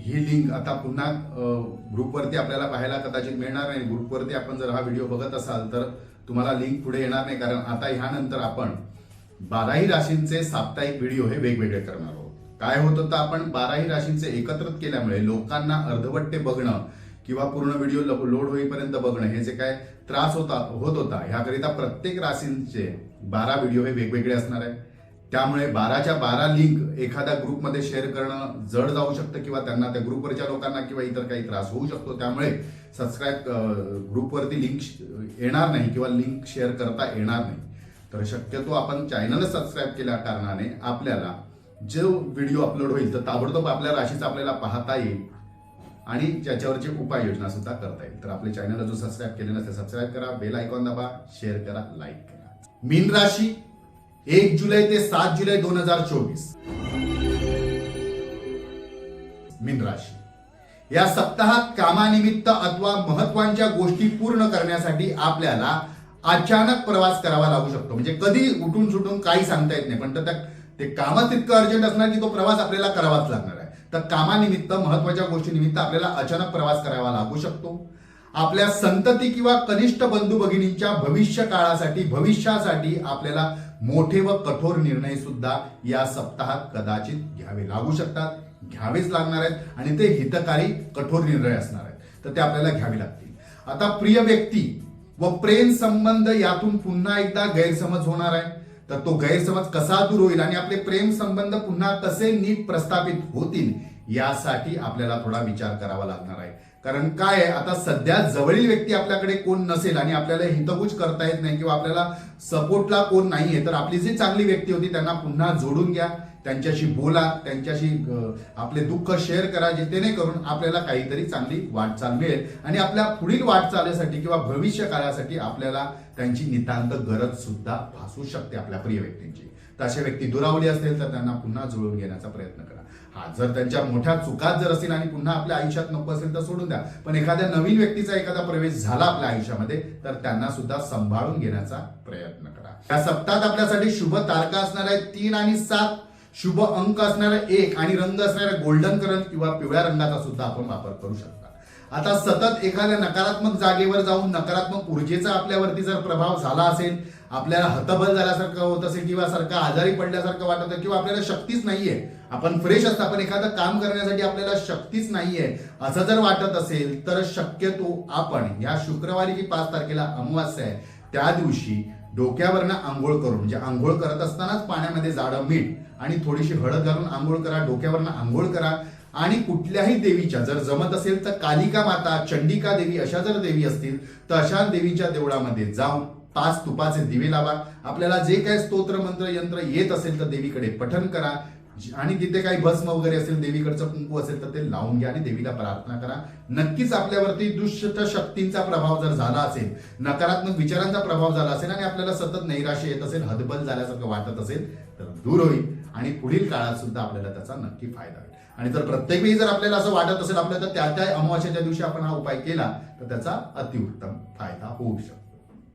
ही link आता पुन्हा ग्रुपवरती आपल्याला पाहायला कदाचित मिळणार नाही. ग्रुपवरती आपण जर हा व्हिडिओ बघत असाल तर तुम्हाला लिंक पुढे येणार नाही. कारण आता ह्यानंतर आपण बाराही राशींचे साप्ताहिक व्हिडिओ हे वेगवेगळे करणार आहोत. काय होत होतं आपण? बाराही राशींचे एकत्रित केल्यामुळे लोकांना अर्धवट्टे बघणं किंवा पूर्ण व्हिडिओ लोड होईपर्यंत बघणं हे जे काय त्रास होता होत होता ह्याकरिता प्रत्येक राशींचे बारा व्हिडिओ हे वेगवेगळे असणार आहे त्यामुळे बाराच्या बारा लिंक एखाद्या ग्रुपमध्ये शेअर करणं जड जाऊ शकतं किंवा त्यांना त्या ग्रुपवरच्या लोकांना किंवा इतर काही त्रास होऊ शकतो. त्यामुळे सबस्क्राईब ग्रुपवरती लिंक येणार नाही किंवा लिंक शेअर करता येणार नाही. तर शक्यतो आपण चॅनल सबस्क्राईब केल्या कारणाने आपल्याला जो व्हिडिओ अपलोड होईल तर ताबडतोब आपल्या राशीचा आपल्याला पाहता येईल आणि ज्याच्यावरची उपाययोजना सुद्धा करता येईल. तर आपले चॅनल जो सबस्क्राईब केले नसेल सबस्क्राईब करा बेल आयकॉन दाबा शेअर करा लाईक करा. मीन राशी एक जुलै ते सात जुलै दोन हजार चोवीस. मीन राशी. या सप्ताहात कामानिमित्त अथवा महत्त्वाच्या गोष्टी पूर्ण करण्यासाठी आपल्याला अचानक प्रवास करावा लागू शकतो. म्हणजे कधी उठून सुटून काही सांगता येत नाही. पण तर ते कामात इतकं अर्जंट असणार की तो प्रवास आपल्याला करावाच लागणार आहे. तर कामानिमित्त महत्त्वाच्या गोष्टीनिमित्त आपल्याला अचानक प्रवास करावा लागू शकतो. आपल्या संतती किंवा कनिष्ठ बंधू भगिनींच्या भविष्य काळासाठी भविष्यासाठी आपल्याला मोठे व कठोर निर्णय सुद्धा या सप्ताहात कदाचित घ्यावे लागू शकतात. घ्यावेच लागणार आहेत आणि ते हितकारी कठोर निर्णय असणार आहेत. तर ते आपल्याला घ्यावे लागतील. आता प्रिय व्यक्ती व प्रेम संबंध यातून पुन्हा एकदा गैरसमज होणार आहे. तर तो गैरसमज कसा दूर होईल आणि आपले प्रेम संबंध पुन्हा कसे नीट प्रस्थापित होतील यासाठी आपल्याला थोडा विचार करावा लागणार आहे. कारण काय आहे आता सध्या जवळील व्यक्ती आपल्याकडे कोण नसेल आणि आपल्याला हितगुज करता येत नाही किंवा आपल्याला सपोर्टला कोण नाहीये तर आपली जी चांगली व्यक्ती होती त्यांना पुन्हा जोडून घ्या त्यांच्याशी बोला त्यांच्याशी आपले दुःख शेअर करा जेणेकरून आपल्याला काहीतरी चांगली वाटचाल मिळेल आणि आपल्या पुढील वाटचालीसाठी किंवा भविष्य काळासाठी आपल्याला त्यांची नितांत गरज सुद्धा भासू शकते आपल्या प्रिय व्यक्तींची. तर अशा व्यक्ती दुरावली असेल तर त्यांना पुन्हा जुळवून घेण्याचा प्रयत्न करा. हा जर त्यांच्या मोठ्या चुकात जर असेल आणि पुन्हा आपल्या आयुष्यात नको असेल तर सोडून द्या. पण एखाद्या नवीन व्यक्तीचा एखादा प्रवेश झाला आपल्या आयुष्यामध्ये तर त्यांना सुद्धा सांभाळून घेण्याचा प्रयत्न करा. या सप्तात आपल्यासाठी शुभ तारखा असणार आहे तीन आणि सात. शुभ अंक असणारा एक आणि रंग असणारा गोल्डन कलर किंवा पिवळ्या रंगाचा सुद्धा आपण वापर करू शकता. आता सतत एखाद्या नकारात्मक जागेवर जाऊन नकारात्मक ऊर्जेचा आपल्यावरती जर प्रभाव झाला असेल आपल्याला हतबल झाल्यासारखं होत असेल किंवा सारखं आजारी पडल्यासारखं वाटत असेल किंवा आपल्याला शक्तीच नाहीये. आपण फ्रेश असता पण एखादं काम करण्यासाठी आपल्याला शक्तीच नाहीये. असं जर वाटत असेल तर शक्यतो आपण या शुक्रवारी जी पाच तारखेला अमावास्या आहे. त्या दिवशी डोक्यावरनं आंघोळ करून म्हणजे आंघोळ करत असतानाच पाण्यामध्ये जाडं मीठ आणि थोडीशी हळद घालून आंघोळ करा डोक्यावरनं आंघोळ करा. आणि कुठल्याही देवीच्या जर जमत असेल तर कालिका माता चंडिका देवी अशा जर देवी असतील तर अशा देवीच्या देवळामध्ये जाऊन पाच तुपाचे दिवे लावा. आपल्याला जे काही स्तोत्र मंत्र यंत्र येत असेल तर देवीकडे पठन करा. आणि तिथे काही भस्म वगैरे असेल देवीकडचं कुंकू असेल तर ते लावून घ्या आणि देवीला प्रार्थना करा. नक्कीच आपल्यावरती दुष्ट शक्तींचा प्रभाव जर झाला असेल नकारात्मक विचारांचा प्रभाव झाला असेल आणि आपल्याला सतत नैराश्य येत असेल हतबल झाल्यासारखं वाटत असेल तर दूर होईल आणि पुढील काळात सुद्धा आपल्याला त्याचा नक्की फायदा होईल. आणि जर प्रत्येक वेळी जर आपल्याला असं वाटत असेल आपल्याला तर त्या त्या अमावास्याच्या दिवशी आपण हा उपाय केला तर त्याचा अतिउत्तम फायदा होऊ शकतो.